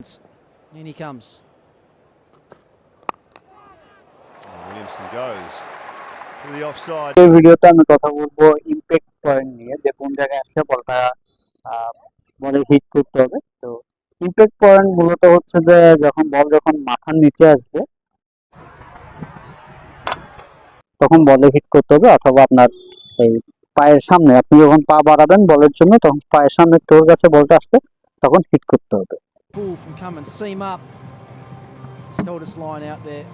In he comes. Williamson goes to the offside. এই ভিডিওতে আমি কথা বলব ইমপ্যাক্ট পয়েন্ট নিয়ে যে কোন জায়গায় আসলে বলটা বলে হিট করতে হবে তো ইমপ্যাক্ট পয়েন্ট মূলত হচ্ছে যে যখন বল যখন মাথার নিচে আসবে তখন বলে হিট করতে হবে অথবা আপনার এই পায়ের সামনে আপনি যখন পা বাড়াবেন বলের জন্য তখন পায়ের সামনে তোর কাছে বলটা আসবে তখন হিট করতে হবে from coming Seam up. He's held its line out there.